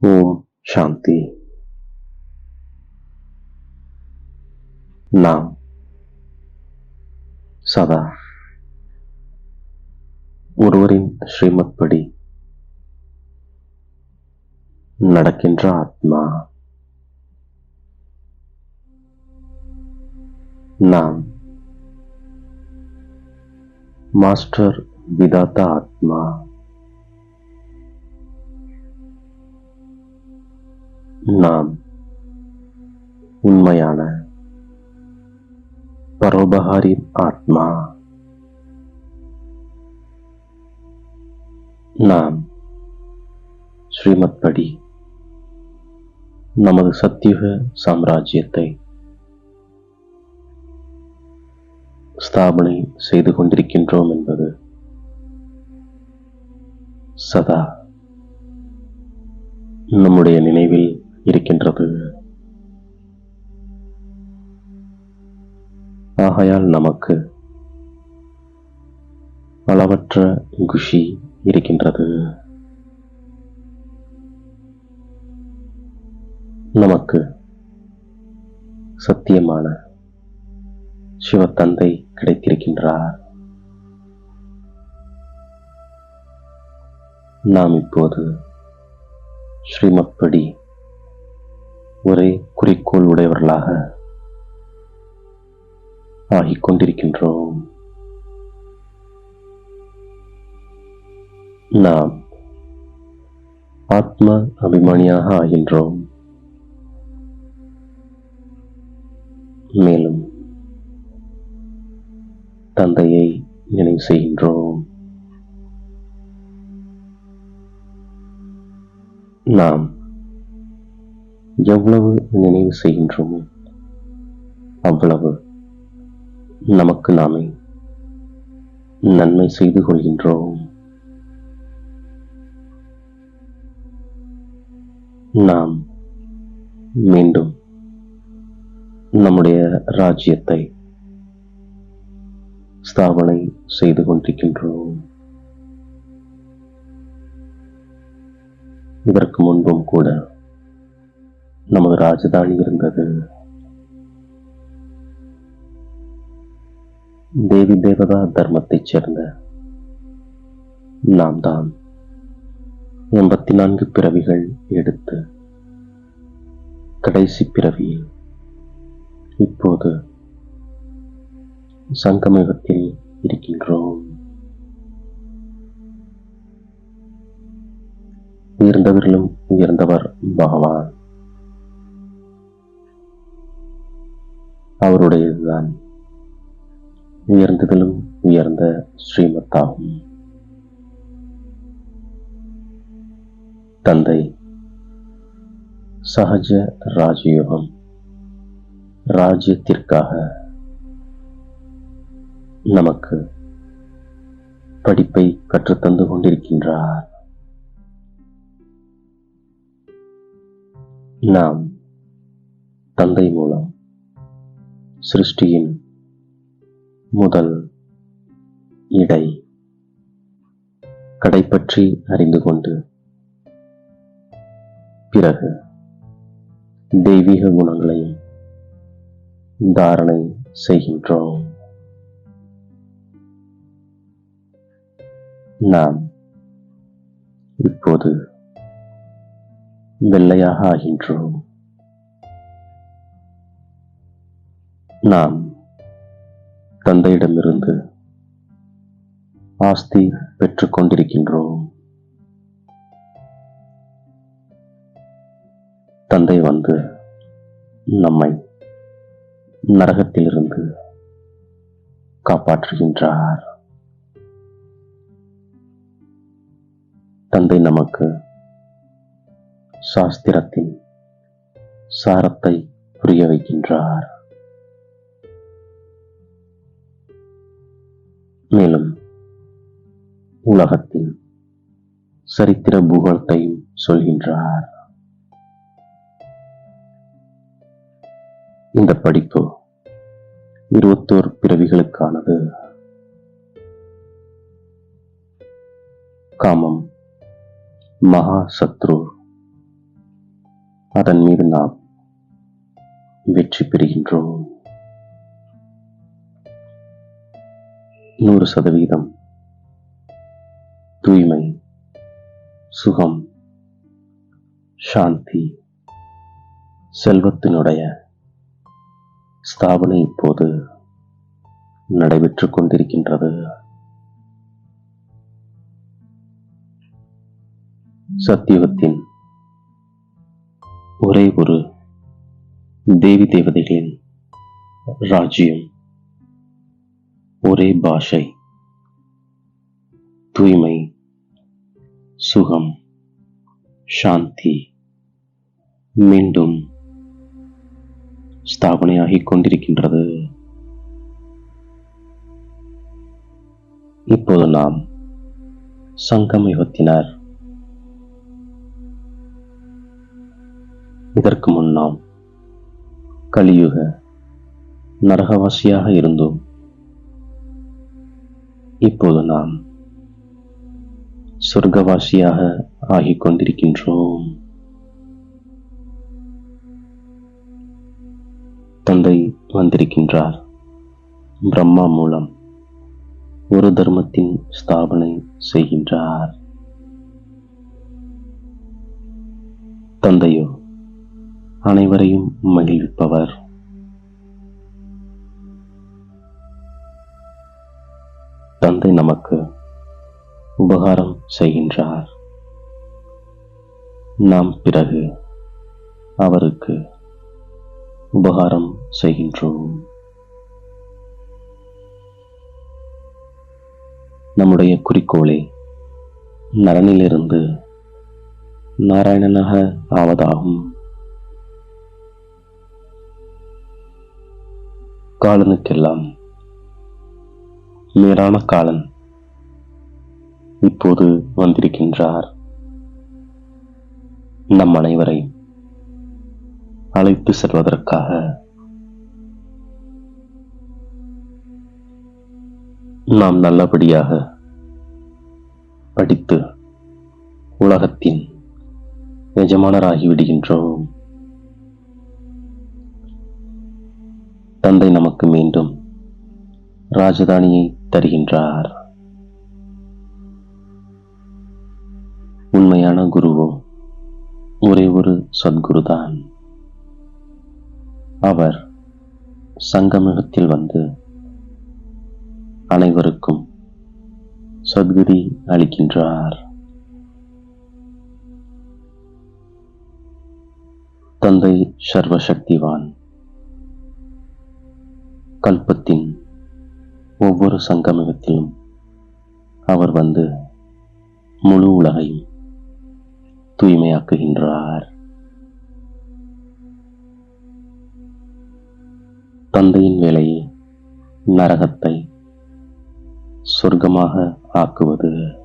ஓம் சாந்தி நாம் சதா ஒருவரின் ஸ்ரீமத் படி நடக்கின்ற ஆத்மா நாம் மாஸ்டர் விதாத்த ஆத்மா நாம் உண்மையான பரோபகாரின் ஆத்மா. நாம் ஸ்ரீமத் படி நமது சத்தியுக சாம்ராஜ்யத்தை ஸ்தாபனை செய்து கொண்டிருக்கின்றோம் என்பது சதா நம்முடைய நினைவில் இருக்கின்றது. ஆகையால் நமக்கு அளவற்ற குஷி இருக்கின்றது. நமக்கு சத்தியமான சிவத்தந்தை கிடைத்திருக்கின்றார். நாம் இப்போது ஸ்ரீமத்படி படி ஒரே குறிக்கோள் உடையவர்களாக ஆகிக்கொண்டிருக்கின்றோம். நாம் ஆத்ம அபிமானியாக ஆகின்றோம். மேலும் தந்தையை நினைவு செய்கின்றோம். நாம் எவ்வளவு நினைவு செய்கின்றோமோ அவ்வளவு நமக்கு நாமே நன்மை செய்து கொள்கின்றோம். நாம் மீண்டும் நம்முடைய ராஜ்யத்தை ஸ்தாபனை செய்து கொண்டிருக்கின்றோம். இதற்கு முன்பும் கூட நமது ராஜதானி இருந்தது. தேவி தேவதா தர்மத்தைச் சேர்ந்த நாம் தான் எண்பத்தி நான்கு பிறவிகள் எடுத்து கடைசி பிறவியில் இப்போது சங்கமயுகத்தில் இருக்கின்றோம். உயர்ந்தவர்களும் உயர்ந்தவர் பகவான். அவருடையதுதான். உயர்ந்ததிலும் உயர்ந்த ஸ்ரீமத்தாகும். தந்தை சகஜ ராஜயோகம் ராஜ்யத்திற்காக நமக்கு படிப்பை கற்றுத்தந்து கொண்டிருக்கின்றார். நாம் தந்தை மூலம் சிருஷ்டியின் முதல் இடை. கடைப்பற்றி அறிந்து கொண்டு. பிறகு தெய்வீக குணங்களை தாரணை செய்கின்றோம். நாம் இப்போது வெள்ளையாக ஆகின்றோம். நாம் தந்தையிடமிருந்து ஆஸ்தி பெற்றுக் கொண்டிருக்கின்றோம். தந்தை வந்து நம்மை நரகத்திலிருந்து காப்பாற்றுகின்றார். தந்தை நமக்கு சாஸ்திரத்தின் சாரத்தை புரிய வைக்கின்றார். மேலும் உலகத்தின் சரித்திர பூகோளத்தையும் சொல்கின்றார். இந்த படிப்பு இருபத்தோரு பிறவிகளுக்கானது. காமம் மகா சத்ரு அதன் மீது நாம் வெற்றி பெறுகின்றோம். நூறு சதவீதம் தூய்மை சுகம் சாந்தி. செல்வத்தினுடைய ஸ்தாபனை இப்போது நடைபெற்றுக் கொண்டிருக்கின்றது. சத்தியுகத்தின் ஒரே ஒரு தேவி தேவதைகளின் ராஜ்யம். ஒரே பாஷை. தூய்மை சுகம் சாந்தி. மீண்டும் ஸ்தாபனையாகிக் கொண்டிருக்கின்றது. இப்போது நாம் சங்கம யுகத்தினர் இதற்கு முன் நாம் கலியுக நரகவாசியாக இருந்த இப்போது நாம் சொர்க்கவாசியாக ஆகிக் கொண்டிருக்கின்றோம். தந்தை வந்திருக்கின்றார். பிரம்மா மூலம் ஒரு தர்மத்தின் ஸ்தாபனை செய்கின்றார். தந்தையோ அனைவரையும் மகிழ்விப்பவர். தந்தை நமக்கு உபகாரம் செய்கின்றார். நாம் பிறகு அவருக்கு உபகாரம் செய்கின்றோம். நம்முடைய குறிக்கோளை நலனிலிருந்து நாராயணனாக ஆவதாகும். காலனுக்கெல்லாம் நேரான காலன் இப்போது வந்திருக்கின்றார். நம் அனைவரை அழைத்து செல்வதற்காக. நாம் நல்லபடியாக படித்து உலகத்தின் எஜமானராகிவிடுகின்றோம். தந்தை நமக்கு மீண்டும் ராஜதானியை தருகின்றார். உண்மையான குருவோ ஒரே ஒரு சத்குருதான். அவர் சங்கமிகத்தில் வந்து அனைவருக்கும் சத்குதி அளிக்கின்றார். தந்தை சர்வசக்திவான் கல்பத்தின் ஒவ்வொரு சங்கமிகத்திலும் அவர் வந்து முழு உலகையும் தூய்மையாக்குகின்றார். தந்தையின் வேலையை நரகத்தை சொர்க்கமாக ஆக்குவது.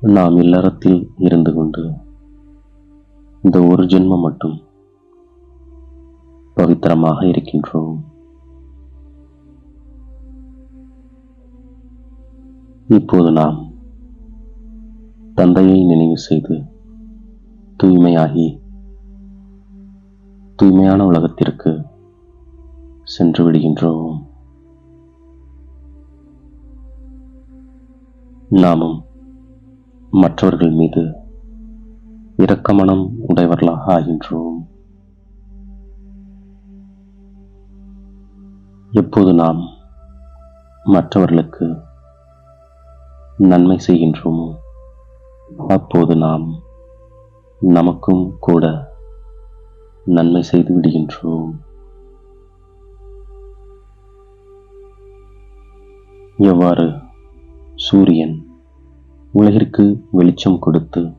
நாம் இல்லறத்தில் இருந்து கொண்டு இந்த ஒரு ஜென்மம் மட்டும் பவித்திரமாக இருக்கின்றோம். இப்போது நாம் தந்தையை நினைவு செய்து தூய்மையாகி தூய்மையான உலகத்திற்கு சென்று விடுகின்றோம். நாமும் மற்றவர்கள் மீது இரக்கமனம் உடையவர்களாக ஆகின்றோம். எப்போது நாம் மற்றவர்களுக்கு நன்மை செய்கின்றோமோ? அப்போது நாம் நமக்கும் கூட நன்மை செய்து விடுகின்றோம். எவ்வாறு? சூரியன் உலகிற்கு வெளிச்சம் கொடுத்து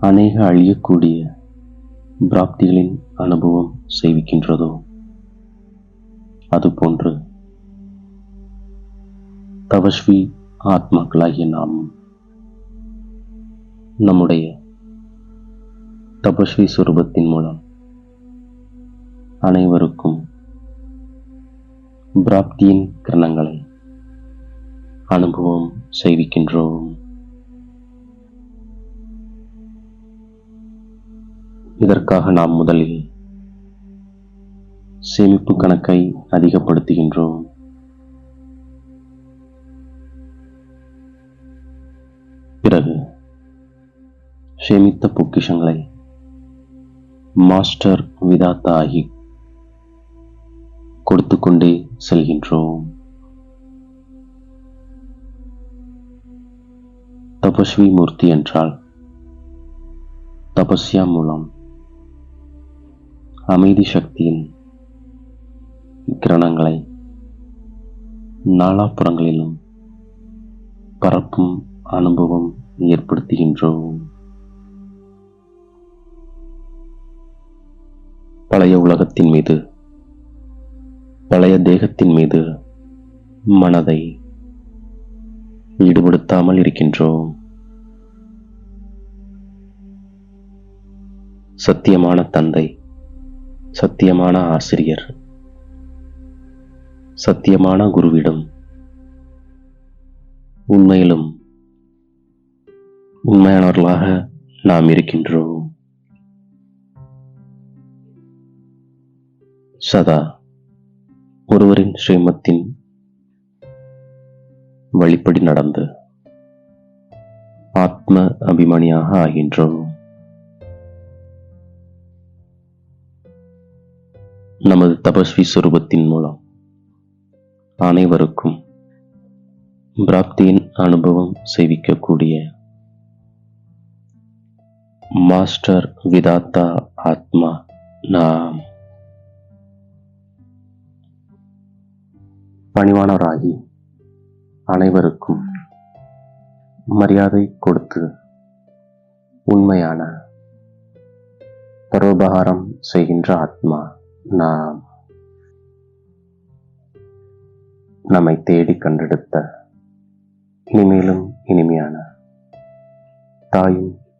அநேக அழியக்கூடிய பிராப்திகளின் அனுபவம் செய்விக்கின்றதோ அதுபோன்று தவஸ்வி ஆத்மாக்களாகிய நாம் நம்முடைய தபஸ்வி சுரூபத்தின் மூலம் அனைவருக்கும் பிராப்தியின் கிரணங்களை அனுபவம் செய்விக்கின்றோம். இதற்காக நாம் முதலில் சேமிப்பு கணக்கை அதிகப்படுத்துகின்றோம். பிறகு சேமித்த பொக்கிஷங்களை மாஸ்டர் விதாத்தா ஆகி கொடுத்து கொண்டே செல்கின்றோம். தபஸ்வி மூர்த்தி என்றால் தபஸ்யா மூலம் அமைதி சக்தியின் கிரணங்களை நாலாப்புறங்களிலும் பரப்பும் அனுபவம் ஏற்படுத்துகின்றோம் பழைய உலகத்தின் மீது பழைய தேகத்தின் மீது மனதை ஈடுபடுத்தாமல் இருக்கின்றோம் சத்தியமான தந்தை சத்தியமான ஆசிரியர் சத்தியமான குருவிடம் உண்மையிலும் உண்மையானவர்களாக நாம் இருக்கின்றோம். சதா ஒருவரின் ஸ்ரீமத்தின் வழிப்படி நடந்து ஆத்ம அபிமானியாக ஆகின்றோம். நமது தபஸ்வி சுரூபத்தின் மூலம் அனைவருக்கும் பிராப்தியின் அனுபவம் செய்விக்கக்கூடிய மாஸ்டர் விதாத்தா ஆத்மா நாம். பணிவானவராகி அனைவருக்கும் மரியாதை கொடுத்து உண்மையான பரோபகாரம் செய்கின்ற ஆத்மா நாம். நம்மை தேடி கண்டெடுத்த இனிமேலும் இனிமையான தாயும்